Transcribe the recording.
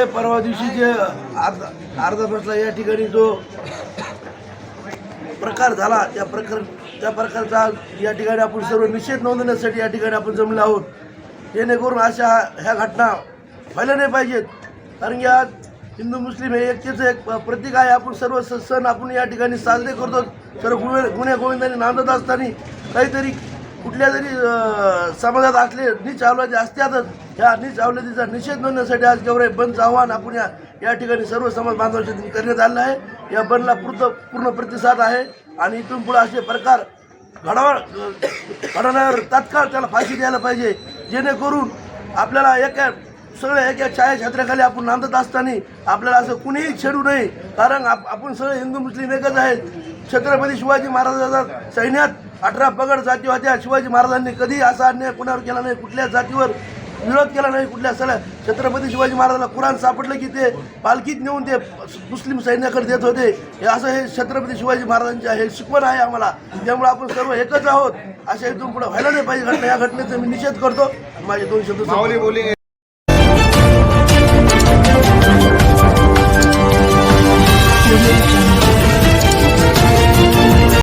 जे परवा दिवशी जे अर्धा अर्धा बसला या ठिकाणी जो प्रकार झाला त्या प्रकार त्या प्रकारचा या ठिकाणी आपण सर्व निषेध नोंदवण्यासाठी या ठिकाणी आपण जमले आहोत. जेणेकरून अशा ह्या घटना व्हायला नाही पाहिजेत. कारण की आज हिंदू मुस्लिम हे एकतेचं एक प्रतीक आहे. आपण सर्व स- सण आपण या ठिकाणी साजरे करतो. सर्व गुन्हे गुन्हे गोविंदाने नांदत असताना काहीतरी कुठल्या जरी समाजात असले नीच आवलादी असत्यातच ह्या नीच आवलादीचा निषेध नोंदण्यासाठी आज गेवराई बंदचं आव्हान आपण या या ठिकाणी सर्व समाज बांधवांच्या करण्यात आलं आहे. या बंदला पूर्ण पूर्ण प्रतिसाद आहे. आणि इथून पुढे असे प्रकार घडावा घडवण्यावर तात्काळ त्याला फाशी द्यायला पाहिजे. जेणेकरून आपल्याला एका सगळ्या एका छायाछत्राखाली आपण नांदत असताना आपल्याला असं कुणीही छेडू नये. कारण आप आपण सगळे हिंदू मुस्लिम एकच आहेत. छत्रपती शिवाजी महाराजांच्या सैन्यात अठरा पगड जाती होत्या. शिवाजी महाराजांनी कधी असा अन्याय कुणावर केला नाही कुठल्या जातीवर विरोध केला नाही कुठल्या सगळ्या. छत्रपती शिवाजी महाराजांना कुराण सापडलं की ते पालखीत नेऊन ते मुस्लिम सैन्याकडे देत होते. हे असं हे छत्रपती शिवाजी महाराजांचे हे शिकवण आहे आम्हाला. त्यामुळे आपण सर्व एकच आहोत. अशा इथून पुढे व्हायला नाही पाहिजे. घटना या घटनेचा मी निषेध करतो. माझे दोन शब्द